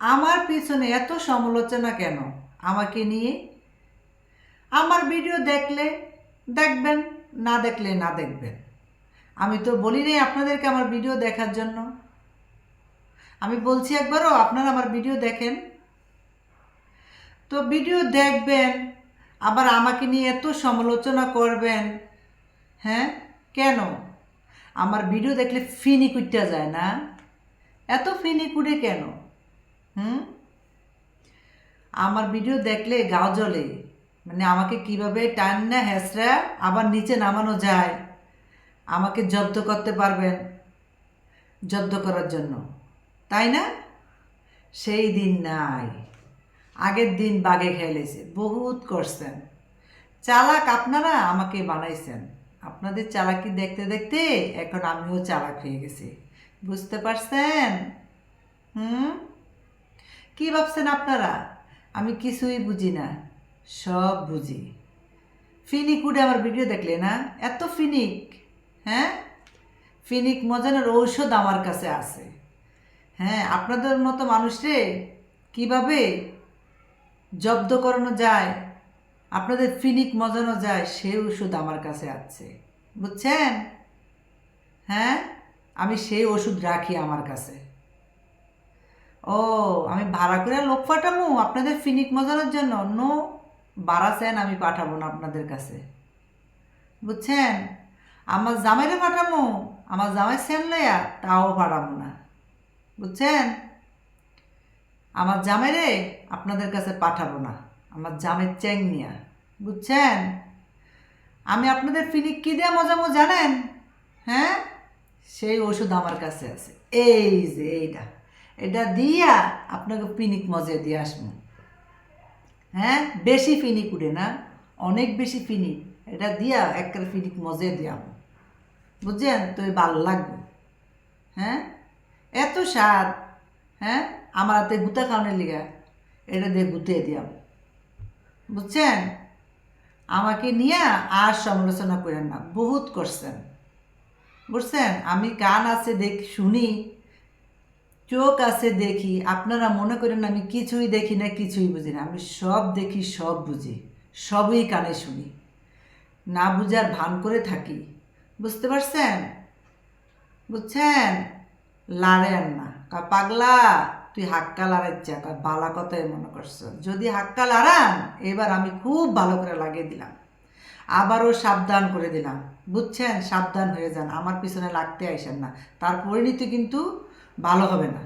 আমার পিছনে এত সমালোচনা কেন? আমাকে নিয়ে? আমার ভিডিও দেখলে দেখবেন, না দেখলে না দেখবেন। আমি তো বলি নাই আপনাদেরকে আমার ভিডিও দেখার জন্য। আমি বলছি একবারও, আপনারা আমার ভিডিও দেখেন। তো ভিডিও দেখবেন, আবার আমাকে নিয়ে এত সমালোচনা করবেন। হ্যাঁ? কেন? আমার ভিডিও দেখলে ফিনি কুটতে যায় না। এত ফিনি কুড়ে কেন? হুম? আমার ভিডিও দেখলে গাও জ্বলে। মানে আমাকে কীভাবে টান্না হ্যাসরা আবার নিচে নামানো যায়। আমাকে জব্দ করতে পারবেন, জব্দ করার জন্য। তাই না? সেই দিন নাই। আগের দিন বাগে খেলেছে, বহুত করছেন। চালাক আপনারা আমাকে বানাইছেন। আপনাদের চালাকি দেখতে দেখতে এখন আমিও চালাক হয়ে গেছি। বুঝতে পারছেন? হুম? কি ভাবছেন আপনারা? আমি কিছুই বুঝি না, সব বুঝি। ফিনিক উঠে আমার ভিডিও দেখলে না? এত ফিনিক হ্যাঁ? ফিনিক মজানোর ঔষধ আমার কাছে আছে। হ্যাঁ আপনাদের মতো মানুষরে কীভাবে জব্দ করানো যায়? আপনাদের ফিনিক মজানো যায়, সে ওষুধ আমার কাছে আছে। বুঝছেন? হ্যাঁ? আমি সেই ওষুধ রাখি আমার কাছে। ও, আমি ভাড়া করে লোক পাঠাবো? আপনাদের ফিনিক মজানোর জন্য? নো বাড়া চান আমি পাঠাবো না আপনাদের কাছে। বুঝছেন? আমার জামাইরে পাঠাবো, আমার জামাই সেন লইয়া তাও পাঠাবো না। বুঝছেন? আমার জামাইরে আপনাদের কাছে পাঠাবো না, আমার জামের চ্যাং নিয়া। বুঝছেন? আমি আপনাদের ফিনিক কী দিয়ে মজামো জানেন? হ্যাঁ? সেই ওষুধ আমার কাছে আছে। এই যে, এইটা। এটা দিয়া আপনাকে ফিনিক মজা দিয়ে আসব। হ্যাঁ? বেশি ফিনিক উঠে না, অনেক বেশি ফিনিক এটা দিয়া একটা ফিনিক মজা দিয়াম বুঝছেন? তো ভালো লাগবে। হ্যাঁ? এত স্বাদ। হ্যাঁ? আমার হাতে গুতা খাওয়ানোর লিগা, এটা দিয়ে গুতিয়ে দিয়াম বুঝছেন? আমাকে নিয়ে আর সমালোচনা করেন না, বহুত করছেন। বুঝছেন? আমি কান আছে দেখ শুনি চোখ আছে দেখি, আপনারা মনে করেন আমি কিছুই দেখি না, কিছুই বুঝি না। আমি সব দেখি, সব বুঝি, সবই কানে শুনি। না বুঝার ভান করে থাকি। বুঝতে পারছেন? বুঝছেন? লাড়েন না। কা পাগলা, তুই হাক্কা লাড়াচ্ছা কা বালা কথাই মনে করছ। যদি হাক্কা লাড়ান, এবার আমি খুব ভালো করে লাগিয়ে দিলাম। আবারও সাবধান করে দিলাম। বুঝছেন? সাবধান হয়ে যান। আমার পিছনে লাগতে আইসেন না। তার পরিণতি কিন্তু ভালো হবে না।